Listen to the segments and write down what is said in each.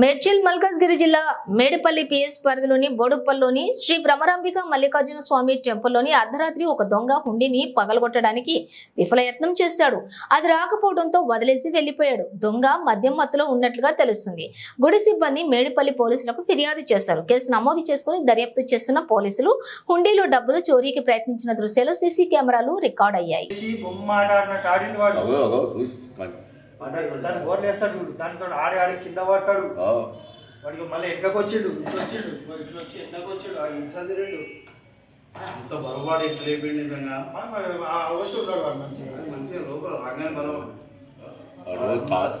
మేడ్చల్ మల్కాజ్గిరి జిల్లా మేడిపల్లి పిఎస్ పరిధిలోని బోడుప్పల్లోని శ్రీ భ్రమరాంబిక మల్లికార్జున స్వామి టెంపుల్లోని అర్ధరాత్రి ఒక దొంగ హుండీని పగలగొట్టడానికి విఫలయత్నం చేశాడు. అది రాకపోవడంతో వదిలేసి వెళ్ళిపోయాడు దొంగ మద్యం మత్తులో ఉన్నట్లుగా తెలుస్తుంది. గుడి సిబ్బంది మేడిపల్లి పోలీసులకు ఫిర్యాదు చేశారు. కేసు నమోదు చేసుకుని దర్యాప్తు చేస్తున్న పోలీసులు హుండీలో డబ్బులు చోరీకి ప్రయత్నించిన దృశ్యాలు సీసీ కెమెరాలు రికార్డ్ అయ్యాయి. దాన్ని గోర్లు వేస్తాడు చూడు దాంతో ఆడి ఆడి కింద పడతాడు. వాడికి మళ్ళీ వెనకకు వచ్చిండు ఇట్లా వచ్చిండు మరి ఇట్లా వచ్చి వెనకకు వచ్చిండు ఆ ఇన్సల్ తిరిగిండు అంత బలవాడు ఎట్లా లేపిండు నిజంగా? ఆ మరి ఆ అవసరం ఉన్నాడు వాడు మంచిగా. మంచిగా లోపల రాగానే బలం వాడు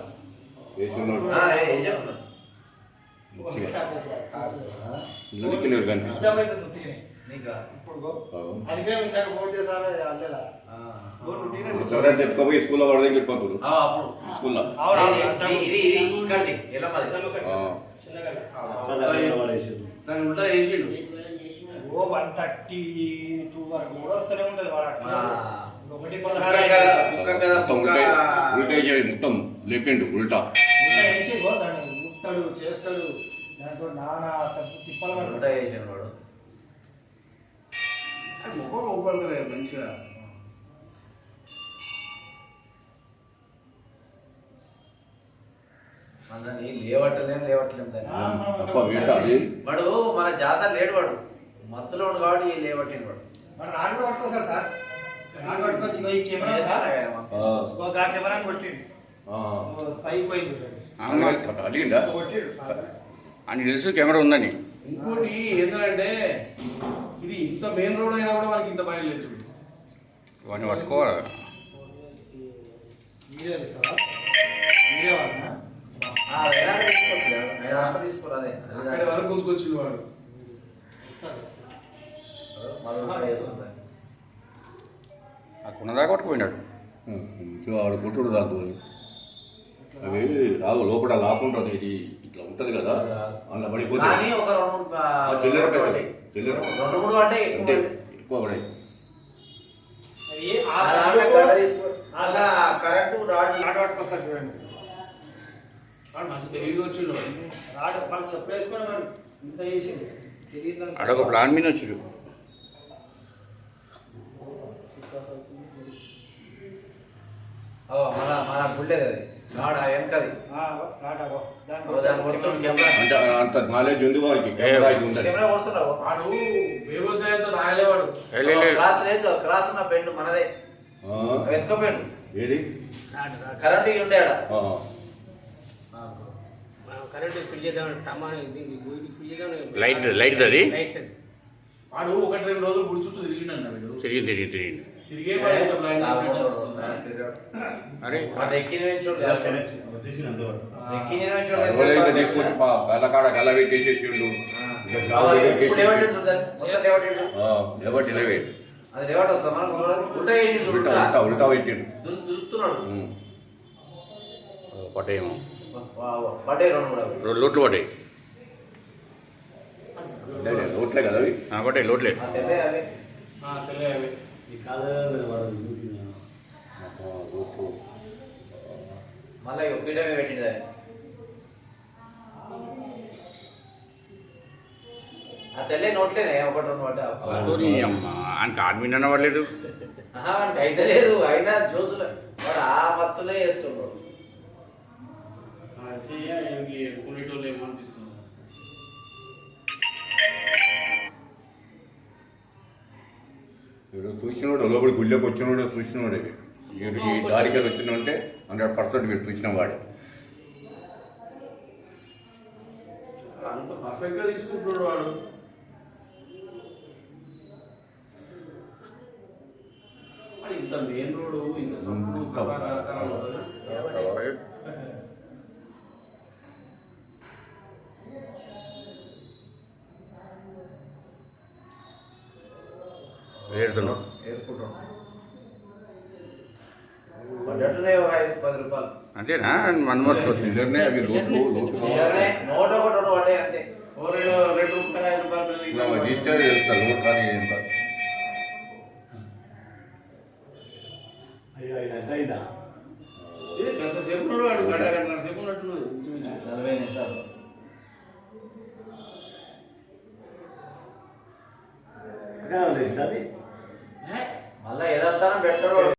స్కూల్లో వాడదని స్కూల్లో. ఇది. ఇది ఇక్కడిది ఎలా మాది చేసిండు. ఓ వన్ థర్టీ టూ వరకు కూడా వస్తూనే ఉంటది వాడు. ఒకటి పదహారు మొత్తం. ఉల్టా చేసి లేపిండు ఉల్టా. చేస్తాడు. దాంతో నానా తప్పు తిప్పలు చేసాడు వాడు. ముఖం లోపలికి రే మంచిగా మనని లేవట్టలేం లేవట్లేం దాన్ని. వాడు మన జాస లేడు వాడు. మత్తులో ఉండు కాబట్టి లేవట్టిండు వాడు. మరి రాడు కూడా పట్టుకోసారు సార్? రాడు పట్టుకొచ్చి ఇగో ఈ కెమెరా ఆ. కెమెరాని కొట్టిండు. పైకి పోయింది అడిగిందా అని తెలుసు కెమెరా ఉందని. ఇంకోటి ఏంటంటే ఇది ఇంత మెయిన్ రోడ్ అయినా కూడా మనకి ఇంత భయం లేదు. వాడిని పట్టుకోవాలి. అక్కడి వరకు వాడు. మళ్ళీ ఉల్టా చేస్తుంది ఆ కొన్నదాకా పట్టుకుపోయినాడు. ఉం, సో వాడు కొట్టుడు దాంతో. అవి రావు లోపల లాక్కుంటుంది ఇది. ఇట్లా ఉంటది కదా అందులో పడిపోతే కానీ ఒక రెండు ఆ, ఆ, చిల్లర రెండు పెట్టాలి. పడ్డాయి. చిల్లర. రెండు మూడు అంటే అంతే ఎక్కువ పడాయి అది ఆ ఆ సైడ్ దాంట్లో గడ్డ తీసుకో అలా కరెంటు రాడ్ రాడు పట్టుకొస్తారు చూడండి. వాడు మంచి తెలివిగా వచ్చిండు వాడు. రాడు వాళ్ళు చెప్పలేసుకొని మరి ఇంత చేసింది తెలియదు అడొక ప్లాన్ మీద వచ్చాడు. ఓ, మన మన గుళ్ళేది అది. అంటే అంత నాలెడ్జ్ ఉంది వాడికి కెమెరా ఇది ఉందని కెమెరా కొడుతున్నావు? వాడు వ్యవసాయంతో రాయలేవాడు. ఏ, లే, లే. క్రాస్ లేదు క్రాస్ ఉన్న బెండ్ మనదే. ఆ, వెతకపోయిండు ఏది? కరెంట్ ఇవి ఉండే ఆడ. ఆ, కరెంట్ ఫిల్ టమాటా ఫిల్ చేద్దాం లైట్ లైట్ అది? వాడు ఒకటి రెండు రోజులు గుడి చుట్టూ తిరిగిండు అన్న తిరిగి తిరిగి. తీసుకొచ్చి పెట్టేసేసిండు. అది లేవట్ వస్తా. మనం ఉల్టా చేసి ఉల్టా ఉల్టా పెట్టిండు. రెండు లోట్లు పట్టాయి లే, లే, రోట్లే కదా అవి. లోట్లే మళ్ళీ పెట్టింది ఆ తెల్లే నోట్లేనే ఒకటి రెండు పడ్డా ఆయనకి ఆర్మీ అన్నవాడలేదు ఆహా వానికి అయితే లేదు అయినా జోసులు వాడు ఆ మత్తులే వేస్తున్నాడు వీడు చూసినోడు లోపలి గుళ్ళోకి వచ్చినోడు చూసినోడే. వీడికి దారికి వచ్చినంటే హండ్రెడ్ పర్సెంట్ మీరు చూసిన వాడే అంత పర్ఫెక్ట్గా తీసుకుంటున్నాడు వాడు. మరి ఇంత మెయిన్ రోడ్ ఇంత వేడుతున్నాం అంతేనా? మన మర్చిపోతుంది రిజిస్టర్ చేస్తారు నోట్ కానీ చేస్తారు అయ్యా ఇది అయిందా? Gracias, David. राजस्थान में बेटर